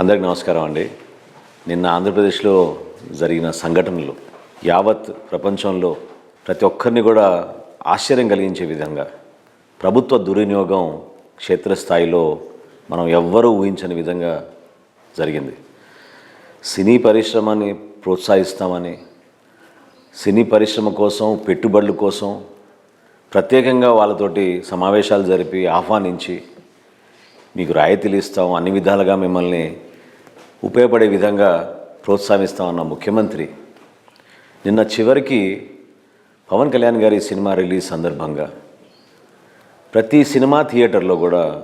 అందరికి నమస్కారం అండి. నిన్న ఆంధ్రప్రదేశ్లో జరిగిన సంఘటనలు యావత్ ప్రపంచంలో ప్రతి ఒక్కరిని కూడా ఆశ్చర్యం కలిగించే విధంగా ప్రభుత్వ దుర్వినియోగం క్షేత్రస్థాయిలో మనం ఎవ్వరూ ఊహించని విధంగా జరిగింది. సినీ పరిశ్రమని ప్రోత్సహిస్తామని సినీ పరిశ్రమ కోసం పెట్టుబడుల కోసం ప్రత్యేకంగా వాళ్ళతోటి సమావేశాలు జరిపి ఆహ్వానించి మీకు రాయితీలు ఇస్తాం. అన్ని విధాలుగా మిమ్మల్ని ఉపయోగపడే విధంగా ప్రోత్సహిస్తామన్న ముఖ్యమంత్రి. నిన్న చివరికి పవన్ కళ్యాణ్ గారి సినిమా రిలీజ్ సందర్భంగా ప్రతి సినిమా థియేటర్లో కూడా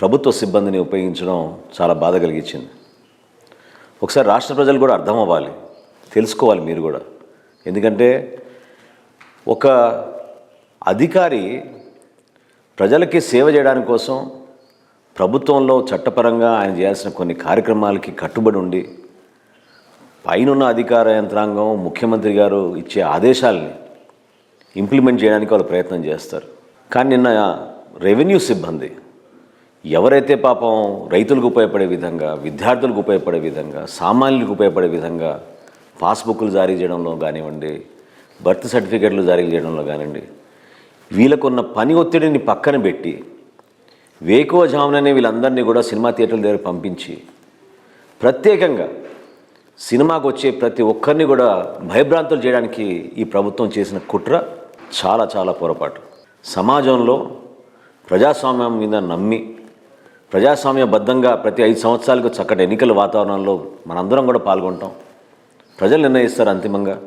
ప్రభుత్వ సిబ్బందిని ఉపయోగించడం చాలా బాధ కలిగించింది. ఒకసారి రాష్ట్ర ప్రజలు కూడా అర్థం అవ్వాలి తెలుసుకోవాలి మీరు కూడా. ఎందుకంటే ఒక అధికారి ప్రజలకి సేవ చేయడానికి కోసం ప్రభుత్వంలో చట్టపరంగా ఆయన చేయాల్సిన కొన్ని కార్యక్రమాలకి కట్టుబడి ఉండి పైనున్న అధికార యంత్రాంగం ముఖ్యమంత్రి గారు ఇచ్చే ఆదేశాలని ఇంప్లిమెంట్ చేయడానికి వాళ్ళు ప్రయత్నం చేస్తారు. కానీ నిన్న రెవెన్యూ సిబ్బంది ఎవరైతే పాపం రైతులకు ఉపయోగపడే విధంగా విద్యార్థులకు ఉపయోగపడే విధంగా సామాన్యులకు ఉపయోగపడే విధంగా పాస్బుక్లు జారీ చేయడంలో కానివ్వండి బర్త్ సర్టిఫికెట్లు జారీ చేయడంలో కానివ్వండి వీళ్ళకున్న పని ఒత్తిడిని పక్కన పెట్టి వేకువ జాముననే వీళ్ళందరినీ కూడా సినిమా థియేటర్ల దగ్గర పంపించి ప్రత్యేకంగా సినిమాకు వచ్చే ప్రతి ఒక్కరిని కూడా భయభ్రాంతులు చేయడానికి ఈ ప్రభుత్వం చేసిన కుట్ర చాలా చాలా పొరపాటు. సమాజంలో ప్రజాస్వామ్యం మీద నమ్మి ప్రజాస్వామ్యబద్ధంగా ప్రతి ఐదు సంవత్సరాలకు చక్కటి ఎన్నికల వాతావరణంలో మనందరం కూడా పాల్గొంటాం. ప్రజలు నిర్ణయిస్తారు అంతిమంగా.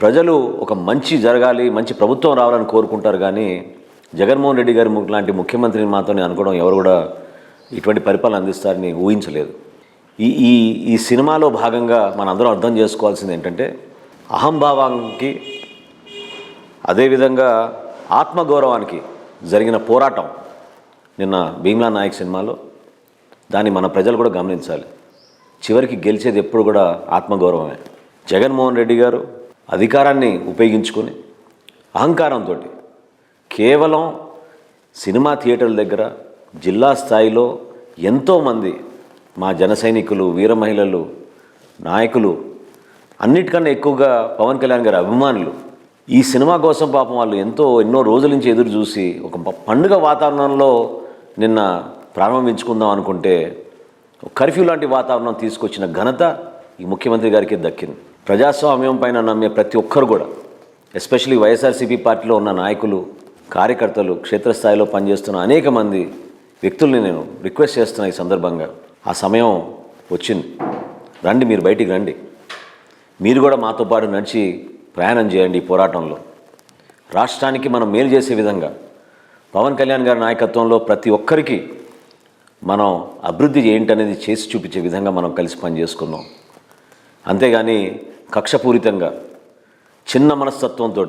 ప్రజలు ఒక మంచి జరగాలి మంచి ప్రభుత్వం రావాలని కోరుకుంటారు కానీ జగన్మోహన్ రెడ్డి గారి లాంటి ముఖ్యమంత్రిని మాత్రం అనుకోవడం ఎవరు కూడా ఇటువంటి పరిపాలన అందిస్తారని ఊహించలేదు. ఈ ఈ ఈ సినిమాలో భాగంగా మనందరం అర్థం చేసుకోవాల్సింది ఏంటంటే అహంభావానికి అదేవిధంగా ఆత్మగౌరవానికి జరిగిన పోరాటం నిన్న భీమ్లా నాయక్ సినిమాలో దాన్ని మన ప్రజలు కూడా గమనించాలి. చివరికి గెలిచేది ఎప్పుడు కూడా ఆత్మగౌరవమే. జగన్మోహన్ రెడ్డి గారు అధికారాన్ని ఉపయోగించుకొని అహంకారంతో కేవలం సినిమా థియేటర్ల దగ్గర జిల్లా స్థాయిలో ఎంతోమంది మా జన సైనికులు వీర మహిళలు నాయకులు అన్నిటికన్నా ఎక్కువగా పవన్ కళ్యాణ్ గారి అభిమానులు. ఈ సినిమా కోసం పాపం వాళ్ళు ఎంతో ఎన్నో రోజుల నుంచి ఎదురు చూసి ఒక పండుగ వాతావరణంలో నిన్న ప్రారంభించుకుందాం అనుకుంటే కర్ఫ్యూ లాంటి వాతావరణం తీసుకొచ్చిన ఘనత ఈ ముఖ్యమంత్రి గారికి దక్కింది. ప్రజాస్వామ్యం పైన నమ్మే ప్రతి ఒక్కరు కూడా ఎస్పెషలీ వైఎస్ఆర్సీపీ పార్టీలో ఉన్న నాయకులు కార్యకర్తలు క్షేత్రస్థాయిలో పనిచేస్తున్న అనేక మంది వ్యక్తుల్ని నేను రిక్వెస్ట్ చేస్తున్నా ఈ సందర్భంగా. ఆ సమయం వచ్చింది. రండి మీరు బయటికి రండి. మీరు కూడా మాతో పాటు నడిచి ప్రయాణం చేయండి ఈ పోరాటంలో. రాష్ట్రానికి మనం మేలు చేసే విధంగా పవన్ కళ్యాణ్ గారి నాయకత్వంలో ప్రతి ఒక్కరికి మనం అభివృద్ధి ఏంటనేది చేసి చూపించే విధంగా మనం కలిసి పని చేసుకున్నాం అంతేగాని కక్షపూరితంగా చిన్న మనస్తత్వంతో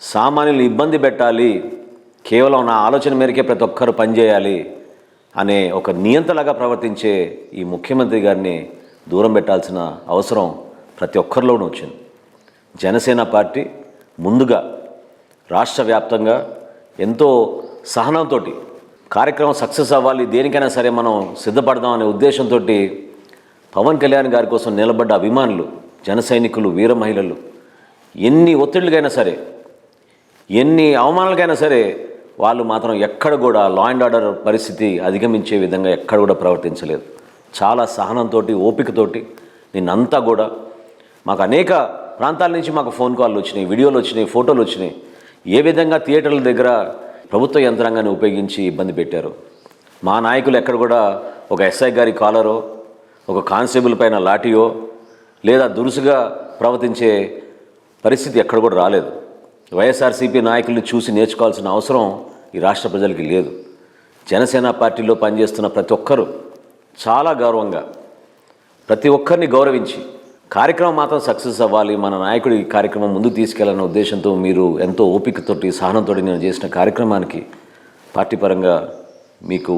సామాన్యులు ఇబ్బంది పెట్టాలి. కేవలం నా ఆలోచన మేరకే ప్రతి ఒక్కరు పనిచేయాలి అనే ఒక నియంతలాగా ప్రవర్తించే ఈ ముఖ్యమంత్రి గారిని దూరం పెట్టాల్సిన అవసరం ప్రతి ఒక్కరిలోనూ వచ్చింది. జనసేన పార్టీ ముందుగా రాష్ట్ర వ్యాప్తంగా ఎంతో సహనంతో కార్యక్రమం సక్సెస్ అవ్వాలి దేనికైనా సరే మనం సిద్ధపడదాం అనే ఉద్దేశంతో పవన్ కళ్యాణ్ గారి కోసం నిలబడ్డ అభిమానులు జన సైనికులు వీర మహిళలు ఎన్ని ఒత్తిళ్ళకైనా సరే ఎన్ని అవమానాలకైనా సరే వాళ్ళు మాత్రం ఎక్కడ కూడా లా అండ్ ఆర్డర్ పరిస్థితి అధిగమించే విధంగా ఎక్కడ కూడా ప్రవర్తించలేదు. చాలా సహనంతో ఓపికతోటి నిన్నంతా కూడా మాకు అనేక ప్రాంతాల నుంచి మాకు ఫోన్ కాల్లు వచ్చినాయి వీడియోలు వచ్చినాయి ఫోటోలు వచ్చినాయి. ఏ విధంగా థియేటర్ల దగ్గర ప్రభుత్వ యంత్రాంగాన్ని ఉపయోగించి ఇబ్బంది పెట్టారు? మా నాయకులు ఎక్కడ కూడా ఒక ఎస్ఐ గారి కాలరో ఒక కానిస్టేబుల్ పైన లాఠీయో లేదా దురుసుగా ప్రవర్తించే పరిస్థితి ఎక్కడ కూడా రాలేదు. వైఎస్ఆర్సీపీ నాయకుల్ని చూసి నేర్చుకోవాల్సిన అవసరం ఈ రాష్ట్ర ప్రజలకి లేదు. జనసేన పార్టీలో పనిచేస్తున్న ప్రతి ఒక్కరూ చాలా గౌరవంగా ప్రతి ఒక్కరిని గౌరవించి కార్యక్రమం మాత్రం సక్సెస్ అవ్వాలి మన నాయకుడు ఈ కార్యక్రమం ముందుకు తీసుకెళ్ళాలన్న ఉద్దేశంతో మీరు ఎంతో ఓపికతోటి సహనంతో నేను చేసిన కార్యక్రమానికి పార్టీ పరంగా మీకు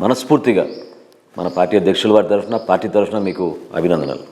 మనస్ఫూర్తిగా మన పార్టీ అధ్యక్షుల వారి తరఫున పార్టీ తరఫున మీకు అభినందనలు.